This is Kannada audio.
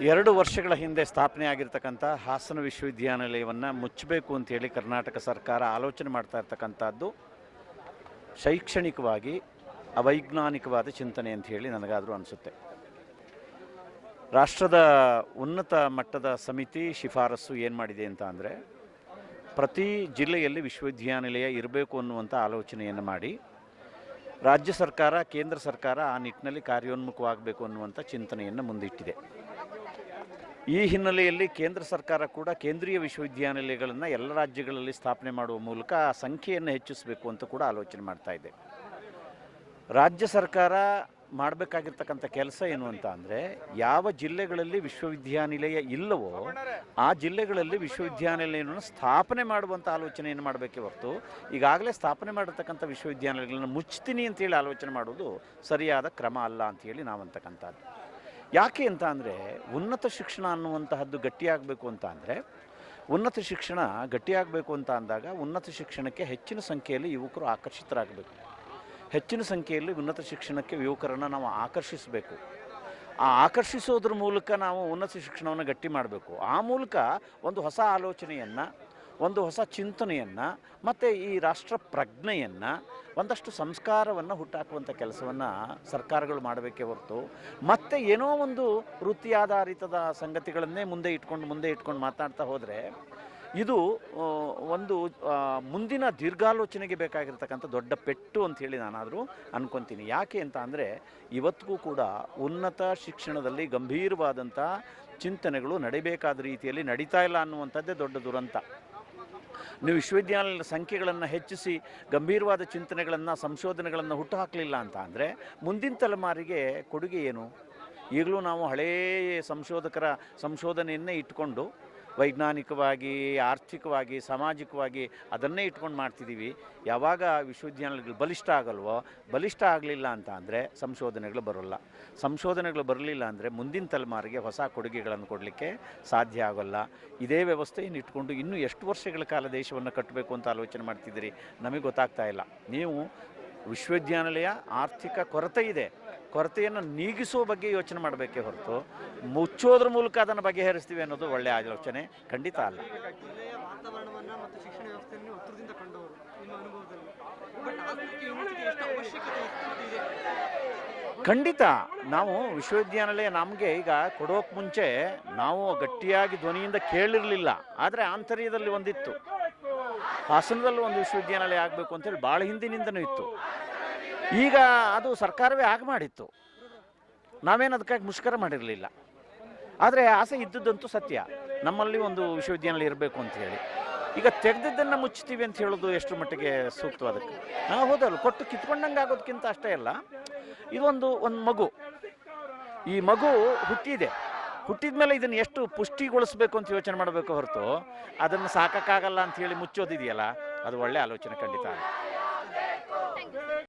ಎರಡು ವರ್ಷಗಳ ಹಿಂದೆ ಸ್ಥಾಪನೆ ಆಗಿರ್ತಕ್ಕಂಥ ಹಾಸನ ವಿಶ್ವವಿದ್ಯಾನಿಲಯವನ್ನು ಮುಚ್ಚಬೇಕು ಅಂತೇಳಿ ಕರ್ನಾಟಕ ಸರ್ಕಾರ ಆಲೋಚನೆ ಮಾಡ್ತಾ ಇರ್ತಕ್ಕಂಥದ್ದು. ಶೈಕ್ಷಣಿಕವಾಗಿ ಅವೈಜ್ಞಾನಿಕವಾದ ಚಿಂತನೆ ಅಂತ ಹೇಳಿ ನನಗಾದರೂ ಅನಿಸುತ್ತೆ. ರಾಷ್ಟ್ರದ ಉನ್ನತ ಮಟ್ಟದ ಸಮಿತಿ ಶಿಫಾರಸು ಏನು ಮಾಡಿದೆ ಅಂತ ಅಂದರೆ, ಪ್ರತಿ ಜಿಲ್ಲೆಯಲ್ಲಿ ವಿಶ್ವವಿದ್ಯಾನಿಲಯ ಇರಬೇಕು ಅನ್ನುವಂಥ ಆಲೋಚನೆಯನ್ನು ಮಾಡಿ, ರಾಜ್ಯ ಸರ್ಕಾರ, ಕೇಂದ್ರ ಸರ್ಕಾರ ಆ ನಿಟ್ಟಿನಲ್ಲಿ ಕಾರ್ಯೋನ್ಮುಖವಾಗಬೇಕು ಅನ್ನುವಂಥ ಚಿಂತನೆಯನ್ನು ಮುಂದಿಟ್ಟಿದೆ. ಈ ಹಿನ್ನೆಲೆಯಲ್ಲಿ ಕೇಂದ್ರ ಸರ್ಕಾರ ಕೂಡ ಕೇಂದ್ರೀಯ ವಿಶ್ವವಿದ್ಯಾನಿಲಯಗಳನ್ನು ಎಲ್ಲ ರಾಜ್ಯಗಳಲ್ಲಿ ಸ್ಥಾಪನೆ ಮಾಡುವ ಮೂಲಕ ಆ ಸಂಖ್ಯೆಯನ್ನು ಹೆಚ್ಚಿಸಬೇಕು ಅಂತ ಕೂಡ ಆಲೋಚನೆ ಮಾಡ್ತಾ ಇದೆ. ರಾಜ್ಯ ಸರ್ಕಾರ ಮಾಡಬೇಕಾಗಿರ್ತಕ್ಕಂಥ ಕೆಲಸ ಏನು ಅಂತ ಅಂದರೆ ಯಾವ ಜಿಲ್ಲೆಗಳಲ್ಲಿ ವಿಶ್ವವಿದ್ಯಾನಿಲಯ ಇಲ್ಲವೋ ಆ ಜಿಲ್ಲೆಗಳಲ್ಲಿ ವಿಶ್ವವಿದ್ಯಾನಿಲಯವನ್ನು ಸ್ಥಾಪನೆ ಮಾಡುವಂಥ ಆಲೋಚನೆಯನ್ನು ಮಾಡಬೇಕೇ ಹೊರತು ಈಗಾಗಲೇ ಸ್ಥಾಪನೆ ಮಾಡಿರ್ತಕ್ಕಂಥ ವಿಶ್ವವಿದ್ಯಾನಿಲಯಗಳನ್ನು ಮುಚ್ತೀನಿ ಅಂತೇಳಿ ಆಲೋಚನೆ ಮಾಡೋದು ಸರಿಯಾದ ಕ್ರಮ ಅಲ್ಲ ಅಂತೇಳಿ ನಾವು ಅಂತಕ್ಕಂಥದ್ದು. ಯಾಕೆ ಅಂತ ಅಂದರೆ ಉನ್ನತ ಶಿಕ್ಷಣ ಅನ್ನುವಂತಹದ್ದು ಗಟ್ಟಿಯಾಗಬೇಕು ಅಂತ ಅಂದರೆ, ಉನ್ನತ ಶಿಕ್ಷಣ ಗಟ್ಟಿಯಾಗಬೇಕು ಅಂತ ಅಂದಾಗ ಉನ್ನತ ಶಿಕ್ಷಣಕ್ಕೆ ಹೆಚ್ಚಿನ ಸಂಖ್ಯೆಯಲ್ಲಿ ಯುವಕರು ಆಕರ್ಷಿತರಾಗಬೇಕು. ಹೆಚ್ಚಿನ ಸಂಖ್ಯೆಯಲ್ಲಿ ಉನ್ನತ ಶಿಕ್ಷಣಕ್ಕೆ ಯುವಕರನ್ನು ನಾವು ಆಕರ್ಷಿಸಬೇಕು. ಆ ಆಕರ್ಷಿಸೋದ್ರ ಮೂಲಕ ನಾವು ಉನ್ನತ ಶಿಕ್ಷಣವನ್ನು ಗಟ್ಟಿ ಮಾಡಬೇಕು. ಆ ಮೂಲಕ ಒಂದು ಹೊಸ ಆಲೋಚನೆಯನ್ನು ಒಂದು ಹೊಸ ಚಿಂತನೆಯನ್ನು, ಮತ್ತು ಈ ರಾಷ್ಟ್ರ ಪ್ರಜ್ಞೆಯನ್ನು, ಒಂದಷ್ಟು ಸಂಸ್ಕಾರವನ್ನು ಹುಟ್ಟಾಕುವಂಥ ಕೆಲಸವನ್ನು ಸರ್ಕಾರಗಳು ಮಾಡಬೇಕೇ ಹೊರತು, ಮತ್ತೆ ಏನೋ ಒಂದು ವೃತ್ತಿ ಆಧಾರಿತದ ಸಂಗತಿಗಳನ್ನೇ ಮುಂದೆ ಇಟ್ಕೊಂಡು ಮುಂದೆ ಇಟ್ಕೊಂಡು ಮಾತಾಡ್ತಾ ಹೋದರೆ, ಇದು ಒಂದು ಮುಂದಿನ ದೀರ್ಘಾಲೋಚನೆಗೆ ಬೇಕಾಗಿರ್ತಕ್ಕಂಥ ದೊಡ್ಡ ಪೆಟ್ಟು ಅಂತ ಹೇಳಿ ನಾನಾದರೂ ಅನ್ಕೊತೀನಿ. ಯಾಕೆ ಅಂತ ಅಂದರೆ, ಇವತ್ತಿಗೂ ಕೂಡ ಉನ್ನತ ಶಿಕ್ಷಣದಲ್ಲಿ ಗಂಭೀರವಾದಂಥ ಚಿಂತನೆಗಳು ನಡಿಬೇಕಾದ ರೀತಿಯಲ್ಲಿ ನಡೀತಾ ಇಲ್ಲ ಅನ್ನುವಂಥದ್ದೇ ದೊಡ್ಡ ದುರಂತ. ನೀವು ವಿಶ್ವವಿದ್ಯಾಲಯದ ಸಂಖ್ಯೆಗಳನ್ನು ಹೆಚ್ಚಿಸಿ ಗಂಭೀರವಾದ ಚಿಂತನೆಗಳನ್ನು, ಸಂಶೋಧನೆಗಳನ್ನು ಹುಟ್ಟುಹಾಕಲಿಲ್ಲ ಅಂತ ಅಂದರೆ ಮುಂದಿನ ತಲೆಮಾರಿಗೆ ಕೊಡುಗೆ ಏನು? ಈಗಲೂ ನಾವು ಹಳೆಯ ಸಂಶೋಧಕರ ಸಂಶೋಧನೆಯನ್ನೇ ಇಟ್ಕೊಂಡು ವೈಜ್ಞಾನಿಕವಾಗಿ, ಆರ್ಥಿಕವಾಗಿ, ಸಾಮಾಜಿಕವಾಗಿ ಅದನ್ನೇ ಇಟ್ಕೊಂಡು ಮಾಡ್ತಿದ್ದೀವಿ. ಯಾವಾಗ ವಿಶ್ವವಿದ್ಯಾನಿಲಯಗಳು ಬಲಿಷ್ಠ ಆಗಲ್ವೋ, ಬಲಿಷ್ಠ ಆಗಲಿಲ್ಲ ಅಂತ ಅಂದರೆ ಸಂಶೋಧನೆಗಳು ಬರೋಲ್ಲ. ಸಂಶೋಧನೆಗಳು ಬರಲಿಲ್ಲ ಅಂದರೆ ಮುಂದಿನ ತಲೆಮಾರಿಗೆ ಹೊಸ ಕೊಡುಗೆಗಳನ್ನು ಕೊಡಲಿಕ್ಕೆ ಸಾಧ್ಯ ಆಗೋಲ್ಲ. ಇದೇ ವ್ಯವಸ್ಥೆಯನ್ನು ಇಟ್ಕೊಂಡು ಇನ್ನೂ ಎಷ್ಟು ವರ್ಷಗಳ ಕಾಲ ದೇಶವನ್ನು ಕಟ್ಟಬೇಕು ಅಂತ ಆಲೋಚನೆ ಮಾಡ್ತಿದ್ದೀರಿ? ನಮಗೆ ಗೊತ್ತಾಗ್ತಾ ಇಲ್ಲ. ನೀವು ವಿಶ್ವವಿದ್ಯಾನಿಲಯ ಆರ್ಥಿಕ ಕೊರತೆ ಇದೆ. ಕೊರತೆಯನ್ನು ನೀಗಿಸುವ ಬಗ್ಗೆ ಯೋಚನೆ ಮಾಡಬೇಕೇ ಹೊರತು ಮುಚ್ಚೋದ್ರ ಮೂಲಕ ಅದನ್ನು ಬಗೆಹರಿಸ್ತೀವಿ ಅನ್ನೋದು ಒಳ್ಳೆಯ ಆಲೋಚನೆ. ಖಂಡಿತ ಅಲ್ಲ. ಖಂಡಿತ. ನಾವು ವಿಶ್ವವಿದ್ಯಾನಿಲಯ ನಮಗೆ ಈಗ ಕೊಡೋಕೆ ಮುಂಚೆ ನಾವು ಗಟ್ಟಿಯಾಗಿ ಧ್ವನಿಯಿಂದ ಕೇಳಿರಲಿಲ್ಲ. ಆದರೆ ಆಂತರ್ಯದಲ್ಲಿ ಒಂದಿತ್ತು. ಹಾಸನದಲ್ಲಿ ಒಂದು ವಿಶ್ವವಿದ್ಯಾನಿಲಯ ಆಗಬೇಕು ಅಂತೇಳಿ ಭಾಳ ಹಿಂದಿನಿಂದನೂ ಇತ್ತು. ಈಗ ಅದು ಸರ್ಕಾರವೇ ಆಗ ಮಾಡಿತ್ತು. ನಾವೇನು ಅದಕ್ಕಾಗಿ ಮುಷ್ಕರ ಮಾಡಿರಲಿಲ್ಲ. ಆದರೆ ಆಸೆ ಇದ್ದದ್ದಂತೂ ಸತ್ಯ. ನಮ್ಮಲ್ಲಿ ಒಂದು ವಿಶ್ವವಿದ್ಯಾನಿಲಯ ಇರಬೇಕು ಅಂತ ಹೇಳಿ. ಈಗ ತೆಗೆದಿದ್ದನ್ನು ಮುಚ್ಚುತ್ತೀವಿ ಅಂತ ಹೇಳೋದು ಎಷ್ಟು ಮಟ್ಟಿಗೆ ಸೂಕ್ತವಾದಕ್ಕೆ ನಾವು ಹೋದಲ್ಲ ಕೊಟ್ಟು ಕಿತ್ಕೊಂಡಂಗೆ ಆಗೋದಕ್ಕಿಂತ ಅಷ್ಟೇ ಅಲ್ಲ. ಇದೊಂದು ಒಂದು ಮಗು. ಈ ಮಗು ಹುಟ್ಟಿದೆ. ಹುಟ್ಟಿದ ಮೇಲೆ ಇದನ್ನು ಎಷ್ಟು ಪುಷ್ಟಿಗೊಳಿಸ್ಬೇಕು ಅಂತ ಯೋಚನೆ ಮಾಡಬೇಕು ಹೊರತು ಅದನ್ನು ಸಾಕಕ್ಕಾಗಲ್ಲ ಅಂತ ಹೇಳಿ ಮುಚ್ಚೋದಿದೆಯಲ್ಲ? ಅದು ಒಳ್ಳೆ ಆಲೋಚನೆ ಖಂಡಿತ.